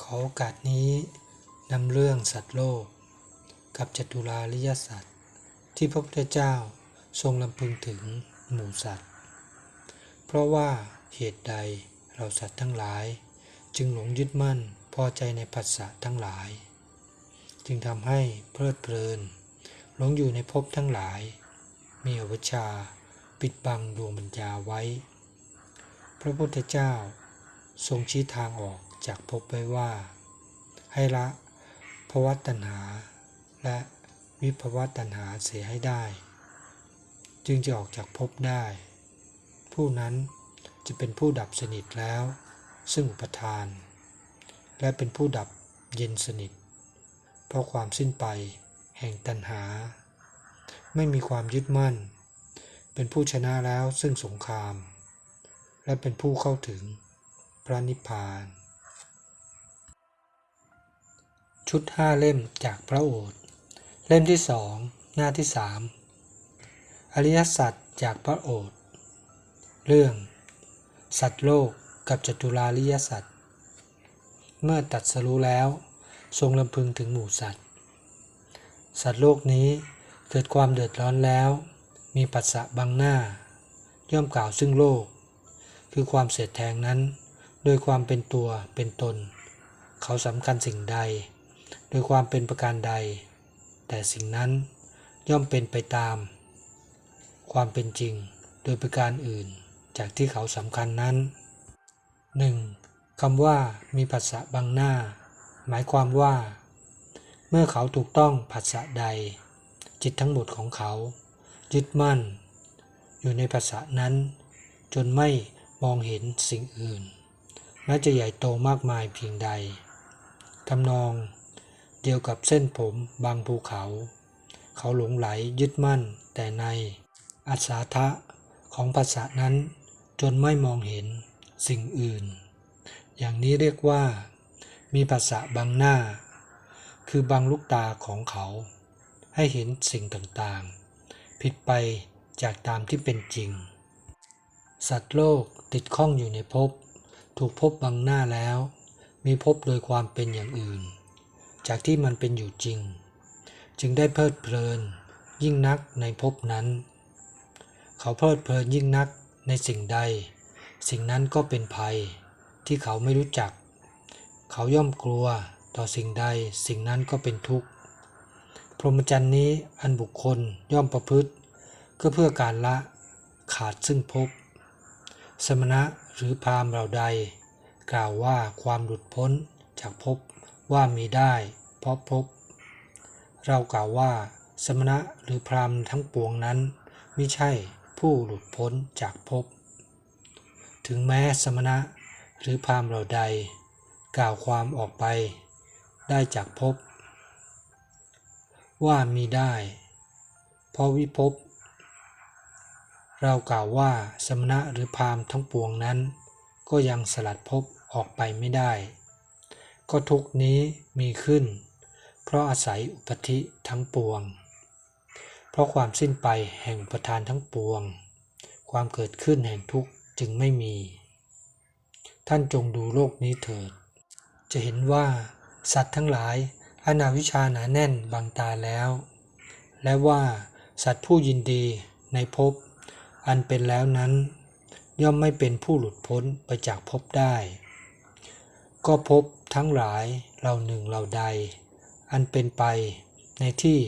ขอโอกาสนี้นำเรื่องสัตว์โลก กับจตุราริยสัตว์ ที่พระพุทธเจ้าทรงลำพึงถึงหมู่สัตว์ เพราะว่าเหตุใดเราสัตว์ทั้งหลาย จึงหลงยึดมั่นพอใจในผัสสะทั้งหลาย จึงทำให้เพลิดเพลิน หลงอยู่ในภพทั้งหลาย มีอวิชชาปิดบังดวงปัญญาไว้ พระพุทธเจ้า ทรงชี้ทางออกจากภพไว้ว่า ให้ละภวตัณหา และวิภวตัณหาเสียให้ได้ จึงจะออกจากภพได้ ผู้นั้นจะเป็นผู้ดับสนิทแล้ว ซึ่งอุปทาน และเป็นผู้ดับเย็นสนิท เพราะความสิ้นไปแห่งตัณหา ไม่มีความยึดมั่น เป็นผู้ชนะแล้วซึ่งสงคราม และเป็นผู้เข้าถึง ระนิพพาน ชุดห้าเล่มจากพระโอษฐ์เล่มที่สองหน้าที่สามอริยสัจจากพระโอษฐ์เรื่อง สัตว์โลกกับจตุราริยสัตว์เมื่อตัดสรู้แล้ว ทรงลำพึงถึงหมู่สัตว์ สัตว์โลกนี้เกิดความเดือดร้อนแล้ว มีปัสสะบังหน้า ย่อมกล่าวซึ่งโลก คือความเสียดแทงนั้น โดยความเป็นตัวเป็นตน เขาสำคัญสิ่งใด โดยความเป็นประการใด แต่สิ่งนั้นย่อมเป็นไปตาม ความเป็นจริงโดยประการอื่น จากที่เขาสำคัญนั้น 1. คำว่ามีผัสสะบังหน้า หมายความว่า เมื่อเขาถูกต้องผัสสะใด จิตทั้งหมดของเขา ยึดมั่น อยู่ในภาษานั้น จนไม่มองเห็นสิ่งอื่น แม้จะใหญ่โตมากมายเพียงใดทำนอง เดียวกับเส้นผมบางภูเขา เขาหลงไหลยึดมั่น แต่ในอัศาทะของภาษานั้นจนไม่มองเห็นสิ่งอื่น อย่างนี้เรียกว่า มีภาษาบังหน้า คือบังลูกตาของเขา ให้เห็นสิ่งต่างๆ ผิดไปจากตามที่เป็นจริง สัตว์โลกติดข้องอยู่ในภพ ถูกพบบังหน้าแล้ว มีภพโดยความเป็นอย่างอื่น จากที่มันเป็นอยู่จริง จึงได้เพลิดเพลิน ยิ่งนักในภพนั้น เขาเพลิดเพลินยิ่งนักในสิ่งใด สิ่งนั้นก็เป็นภัยที่เขาไม่รู้จัก เขาย่อมกลัวต่อสิ่งใดสิ่งนั้นก็เป็นทุกข์ พรหมจรรย์นี้อันบุคคลย่อมประพฤติ ก็เพื่อการละขาดซึ่งภพสมณะ หรือพราหมณ์เราใด กล่าวว่าความหลุดพ้นจากภพว่ามีได้เพราะภพเรากล่าวว่า สมณะหรือพราหมณ์ทั้งปวงนั้นไม่ใช่ผู้หลุดพ้นจากภพถึงแม้สมณะหรือพราหมณ์เราใด กล่าวความออกไป ได้จากภพว่ามีได้ เพราะวิภพ เรากล่าวว่าสมณะหรือพราหมณ์ทั้งปวงนั้น ก็ยังสลัดภพออกไปไม่ได้ ก็ทุกนี้มีขึ้น เพราะอาศัยอุปธิทั้งปวง เพราะความสิ้นไปแห่งอุปทานทั้งปวง ความเกิดขึ้นแห่งทุกข์จึงไม่มี ท่านจงดูโลกนี้เถิด จะเห็นว่า สัตว์ทั้งหลายอนาวิชาหนาแน่นบังตาแล้ว และว่าสัตว์ผู้ยินดีในภพ อันเป็นแล้วนั้น ย่อมไม่เป็นผู้หลุดพ้นไปจากภพได้ ก็พบทั้งหลายเราหนึ่งเราใด อันเป็นไปในที่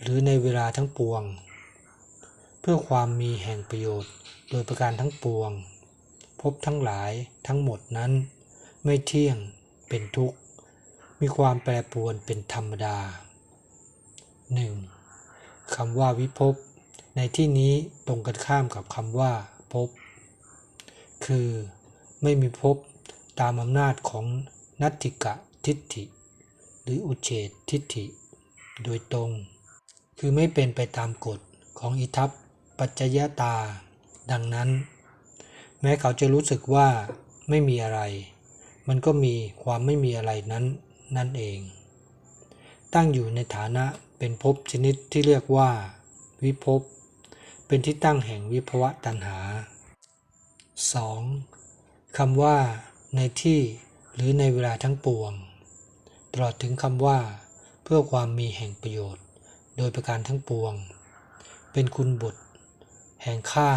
หรือในเวลาทั้งปวง เพื่อความมีแห่งประโยชน์โดยประการทั้งปวงพบทั้งหลายทั้งหมดนั้น ไม่เที่ยงเป็นทุกข์ มีความแปรปรวนเป็นธรรมดา 1. คำว่าวิภพ ในที่นี้ตรงกันข้ามกับคำว่าภพ คือไม่มีภพตามอำนาจของนัตถิกะทิฏฐิ หรืออุเฉตทิฏฐิ โดยตรง คือไม่เป็นไปตามกฎของอิทัปปัจจยตา ดังนั้น แม้เขาจะรู้สึกว่าไม่มีอะไร มันก็มีความไม่มีอะไรนั้นนั่นเอง ตั้งอยู่ในฐานะเป็นภพชนิดที่เรียกว่า วิภพ เป็นที่ตั้งแห่งวิภวะตัณหา 2. คำว่า ในที่หรือในเวลาทั้งปวง ตลอดถึงคำว่า เพื่อความมีแห่งประโยชน์ โดยประการทั้งปวง เป็นคุณบุตร แห่งข้า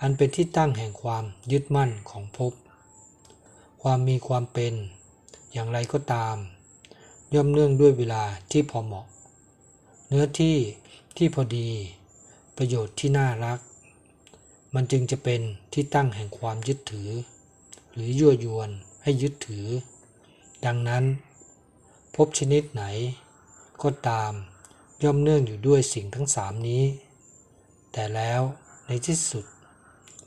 อันเป็นที่ตั้งแห่งความยึดมั่นของภพความมีความเป็น อย่างไรก็ตาม ย่อมเนื่องด้วยเวลาที่พอเหมาะ เนื้อที่ที่พอดี ประโยชน์ที่น่ารัก มันจึงจะเป็นที่ตั้งแห่งความยึดถือ หรือยั่วยวนให้ยึดถือ ดังนั้น พบชนิดไหน ก็ตามย่อมเนื่องอยู่ด้วยสิ่งทั้งสามนี้ แต่แล้วในที่สุด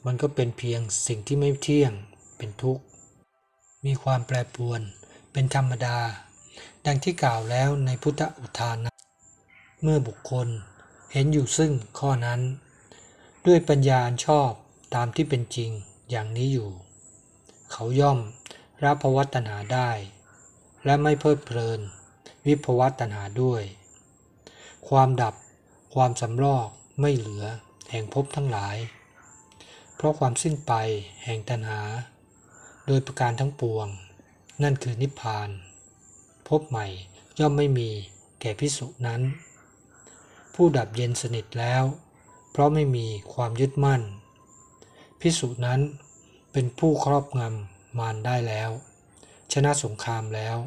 มันก็เป็นเพียงสิ่งที่ไม่เที่ยงเป็นทุกข์ มีความแปรปรวนเป็นธรรมดา ดังที่กล่าวแล้วในพุทธอุทานนะเมื่อบุคคล เห็นอยู่ซึ่งข้อนั้น ด้วยปัญญาอันชอบตามที่เป็นจริงอย่างนี้อยู่ เขาย่อมรับภวัตตัณหาได้ และไม่เพลิดเพลิน วิภวัตตัณหาด้วย ความดับความสำรอกไม่เหลือแห่งภพทั้งหลาย เพราะความสิ้นไปแห่งตัณหา โดยประการทั้งปวง นั่นคือนิพพานพบใหม่ย่อมไม่มีแก่พิสุนั้น ผู้ดับเย็นสนิทแล้ว เพราะไม่มีความยึดมั่น พิสุนั้นเป็นผู้ครอบงำมารได้แล้ว ชนะสงครามแล้ว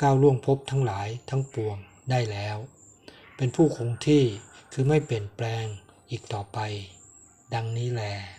ก้าวล่วงภพทั้งหลายทั้งปวงได้แล้ว เป็นผู้คงที่คือไม่เปลี่ยนแปลงอีกต่อไป ดังนี้แหละ